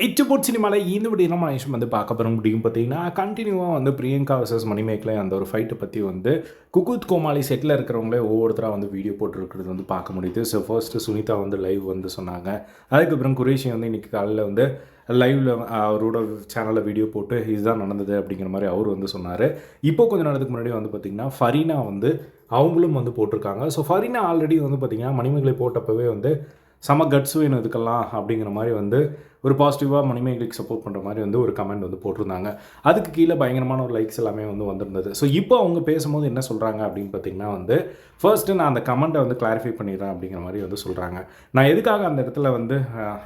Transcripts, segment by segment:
இச்சுபோட் சினிமாவில் இந்த விட நம்ம விஷயம் வந்து பார்க்க போகிற முடியும் பார்த்தீங்கன்னா கண்டினியூவாக வந்து பிரியங்கா வர்சஸ் மணிமேக்கில் அந்த ஒரு ஃபைட்டை பற்றி வந்து குகுத் கோமாளி செட்டில் இருக்கிறவங்களே ஒவ்வொருத்தராக வந்து வீடியோ போட்டுருக்கிறது வந்து பார்க்க முடியுது. ஸோ ஃபர்ஸ்ட்டு சுனிதா வந்து லைவ் வந்து சொன்னாங்க. அதுக்கப்புறம் குரேஷி வந்து இன்றைக்கி காலையில் வந்து லைவில் அவரோட சேனலில் வீடியோ போட்டு இதுதான் நடந்தது அப்படிங்கிற மாதிரி அவர் வந்து சொன்னார். இப்போ கொஞ்ச நேரத்துக்கு முன்னாடி வந்து பார்த்திங்கன்னா ஃபரீனா வந்து அவங்களும் வந்து போட்டிருக்காங்க. ஸோ ஃபரீனா ஆல்ரெடி வந்து பார்த்திங்கன்னா மணிமேகலை போட்டப்பவே வந்து செம கட்ஸ் வேணும் இதுக்கெல்லாம் அப்படிங்கிற மாதிரி வந்து ஒரு பாசிட்டிவாக மணிமேகலைக்கு சப்போர்ட் பண்ணுற மாதிரி வந்து ஒரு கமெண்ட் வந்து போட்டிருந்தாங்க. அதுக்கு கீழே பயங்கரமான ஒரு லைக்ஸ் எல்லாமே வந்து வந்திருந்தது. ஸோ இப்போ அவங்க பேசும்போது என்ன சொல்கிறாங்க அப்படின்னு பார்த்தீங்கன்னா வந்து ஃபர்ஸ்ட்டு நான் அந்த கமெண்ட்டை வந்து கிளாரிஃபை பண்ணிடுறேன் அப்படிங்கிற மாதிரி வந்து சொல்கிறாங்க நான் எதுக்காக அந்த இடத்துல வந்து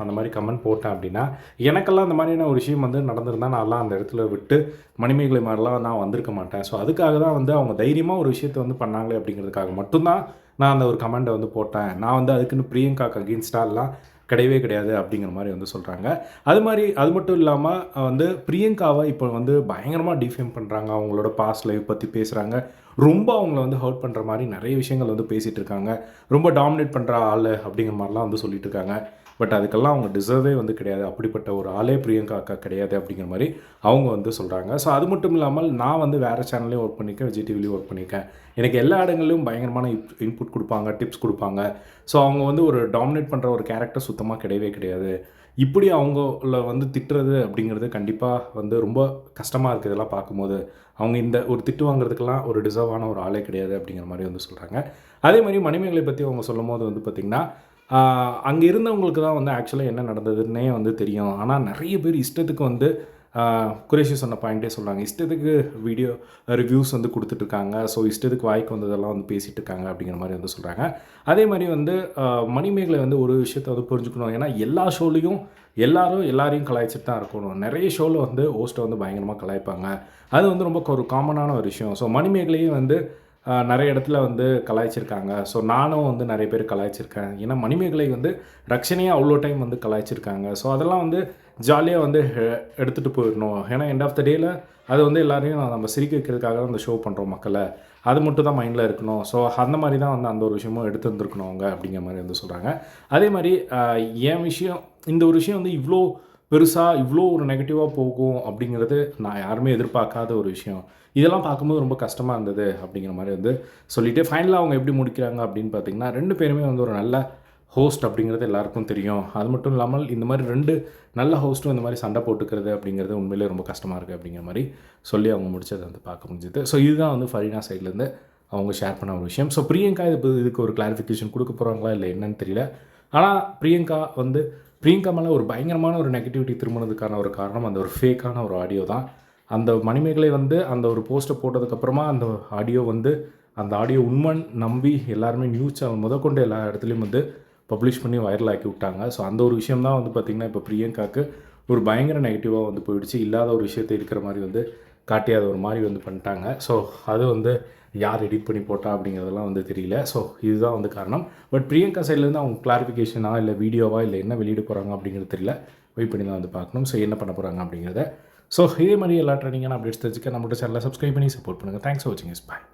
அந்த மாதிரி கமெண்ட் போட்டேன் அப்படின்னா எனக்கெல்லாம் அந்த மாதிரியான ஒரு விஷயம் வந்து நடந்திருந்தால் நான்லாம் அந்த இடத்துல விட்டு மணிமேகலை மாதிரிலாம் நான் வந்திருக்க மாட்டேன். ஸோ அதுக்காக தான் வந்து அவங்க தைரியமாக ஒரு விஷயத்தை வந்து பண்ணாங்களே அப்படிங்கிறதுக்காக மட்டும்தான் நான் அந்த ஒரு கமெண்ட்டை வந்து போட்டேன். நான் வந்து அதுக்குன்னு பிரியங்காக்கு அகெயின்ஸ்டாலாம் கிடையவே கிடையாது அப்படிங்கிற மாதிரி வந்து சொல்கிறாங்க அது மாதிரி அது மட்டும் இல்லாமல் வந்து பிரியங்காவை இப்போ வந்து பயங்கரமாக டிஃபேம் பண்ணுறாங்க அவங்களோட பாஸ்ட் லைஃப் பற்றி பேசுகிறாங்க ரொம்ப அவங்கள வந்து ஹர்ட் பண்ணுற மாதிரி நிறைய விஷயங்கள் வந்து பேசிகிட்டு இருக்காங்க. ரொம்ப டாமினேட் பண்ணுற ஆள் அப்படிங்கிற மாதிரிலாம் வந்து சொல்லிட்டு இருக்காங்க. பட் அதுக்கெல்லாம் அவங்க டிசர்வே வந்து கிடையாது. அப்படிப்பட்ட ஒரு ஆளே பிரியங்கா அக்கா கிடையாது அப்படிங்கிற மாதிரி அவங்க வந்து சொல்கிறாங்க ஸோ அது மட்டும் இல்லாமல் நான் வந்து வேறு சேனல்லையும் ஒர்க் பண்ணியிருக்கேன் விஜய் டிவிலையும் ஒர்க் பண்ணியிருக்கேன். எனக்கு எல்லா இடங்களிலும் பயங்கரமான இன்புட் கொடுப்பாங்க டிப்ஸ் கொடுப்பாங்க. ஸோ அவங்க வந்து ஒரு டாமினேட் பண்ணுற ஒரு கேரக்டர் சுத்தமாக கிடையவே கிடையாது. இப்படி அவங்கள வந்து திட்டுறது அப்படிங்கிறது கண்டிப்பாக வந்து ரொம்ப கஷ்டமாக இருக்குது இதெல்லாம் பார்க்கும்போது. அவங்க இந்த ஒரு திட்டு வாங்குறதுக்கெல்லாம் ஒரு டிசர்வான ஒரு ஆளே கிடையாது அப்படிங்கிற மாதிரி வந்து சொல்கிறாங்க அதே மாதிரி மணிமேகலை பற்றி அவங்க சொல்லும் போது வந்து பார்த்திங்கன்னா அங்கே இருந்தவங்களுக்கு தான் வந்து ஆக்சுவலாக என்ன நடந்ததுன்னே வந்து தெரியும். ஆனால் நிறைய பேர் இஷ்டத்துக்கு வந்து குரேஷி சொன்ன பாயிண்ட்டே சொல்கிறாங்க இஷ்டத்துக்கு வீடியோ ரிவ்யூஸ் வந்து கொடுத்துட்ருக்காங்க. ஸோ இஷ்டத்துக்கு வாய்க்கு வந்ததெல்லாம் வந்து பேசிகிட்டு இருக்காங்க அப்படிங்கிற மாதிரி வந்து சொல்கிறாங்க அதே மாதிரி வந்து மணிமேகலை வந்து ஒரு விஷயத்தை வந்து புரிஞ்சுக்கணும். ஏன்னா எல்லா ஷோலையும் எல்லாரும் எல்லாரையும் கலாய்ச்சிட்டு தான் இருக்கணும். நிறைய ஷோவில் வந்து ஹோஸ்ட்டை வந்து பயங்கரமாக கலாய்ப்பாங்க. அது வந்து ரொம்ப ஒரு காமனான ஒரு விஷயம். ஸோ மணிமேகலையும் வந்து நிறைய இடத்துல வந்து கலாய்ச்சிருக்காங்க. ஸோ நானும் வந்து நிறைய பேர் கலாய்ச்சிருக்கேன். ஏன்னா மணிமேகலை வந்து ரக்ஷனையே அவ்வளோ டைம் வந்து கலாய்ச்சிருக்காங்க. ஸோ அதெல்லாம் வந்து ஜாலியாக வந்து எடுத்துகிட்டு போயிடணும். ஏன்னா எண்ட் ஆஃப் த டேயில் அது வந்து எல்லாரையும் நம்ம சிரிக்க வைக்கிறதுக்காக தான் அந்த ஷோ பண்ணுறோம் மக்களை. அது மட்டும் தான் மைண்டில் இருக்கணும். ஸோ அந்த மாதிரி தான் வந்து அந்த ஒரு விஷயமும் எடுத்து வந்திருக்கணும் அவங்க அப்படிங்கிற மாதிரி வந்து சொல்கிறாங்க அதே மாதிரி என் விஷயம் இந்த ஒரு விஷயம் வந்து இவ்வளோ பெருசாக இவ்வளோ ஒரு நெகட்டிவாக போகும் அப்படிங்கிறது நான் யாருமே எதிர்பார்க்காத ஒரு விஷயம். இதெல்லாம் பார்க்கும்போது ரொம்ப கஷ்டமாக இருந்தது அப்படிங்கிற மாதிரி வந்து சொல்லிவிட்டு ஃபைனலாக அவங்க எப்படி முடிக்கிறாங்க அப்படின்னு பார்த்தீங்கன்னா ரெண்டு பேருமே வந்து ஒரு நல்ல ஹோஸ்ட் அப்படிங்கிறது எல்லாருக்கும் தெரியும். அது மட்டும் இல்லாமல் இந்த மாதிரி ரெண்டு நல்ல ஹோஸ்ட்டும் இந்த மாதிரி சண்டை போட்டுக்கிறது அப்படிங்கிறது உண்மையிலே ரொம்ப கஷ்டமாக இருக்குது அப்படிங்கிற மாதிரி சொல்லி அவங்க முடிச்சதை வந்து பார்க்க முடிஞ்சுது. ஸோ இதுதான் வந்து ஃபரீனா சைட்லேருந்து அவங்க ஷேர் பண்ண ஒரு விஷயம். ஸோ பிரியங்கா இது இதுக்கு ஒரு கிளாரிஃபிகேஷன் கொடுக்க போகிறாங்களா இல்லை என்னன்னு தெரியல. ஆனால் பிரியங்கா வந்து பிரியங்கா மேலே ஒரு பயங்கரமான ஒரு நெகட்டிவிட்டி திரும்பினதுக்கான ஒரு காரணம் அந்த ஒரு ஃபேக்கான ஒரு ஆடியோ தான். அந்த மணிமேகலை வந்து அந்த ஒரு போஸ்ட்டை போட்டதுக்கப்புறமா அந்த ஆடியோ வந்து அந்த ஆடியோ உண்மன் நம்பி எல்லாருமே நியூஸ் சேனல் முதற்கொண்டு எல்லா இடத்துலையும் வந்து பப்ளிஷ் பண்ணி வைரல் ஆக்கி விட்டாங்க. ஸோ அந்த ஒரு விஷயம் தான் வந்து பார்த்திங்கன்னா இப்போ பிரியங்காக்கு ஒரு பயங்கர நெகட்டிவாக வந்து போயிடுச்சு. இல்லாத ஒரு விஷயத்தை இருக்கிற மாதிரி வந்து காட்டி அது ஒரு மாதிரி வந்து பண்ணிட்டாங்க. ஸோ அது வந்து யார் எடிட் பண்ணி போட்டா அப்படிங்கிறதெல்லாம் வந்து தெரியல. ஸோ இதுதான் வந்து காரணம். பட் பிரியங்கா சைட்லேருந்து அவங்க கிளாரிஃபிகேஷனாக இல்லை வீடியோவா இல்லை என்ன வெளியிட போகிறாங்க அப்படிங்கிறது தெரியல. வெயிட் பண்ணி தான் வந்து பார்க்கணும். ஸோ என்ன பண்ண போகிறாங்க அப்படிங்கிறத. ஸோ இதே மாதிரி எல்லா ட்ரெண்டிங்கான அப்டேட்ஸ் தெரிஞ்சுக்க நம்மகிட்ட சேனலில் சப்ஸ்கிரைப் பண்ணி சப்போர்ட் பண்ணுங்கள் தேங்க்ஸ் ஃபார் வாட்சிங் இஸ் பாய்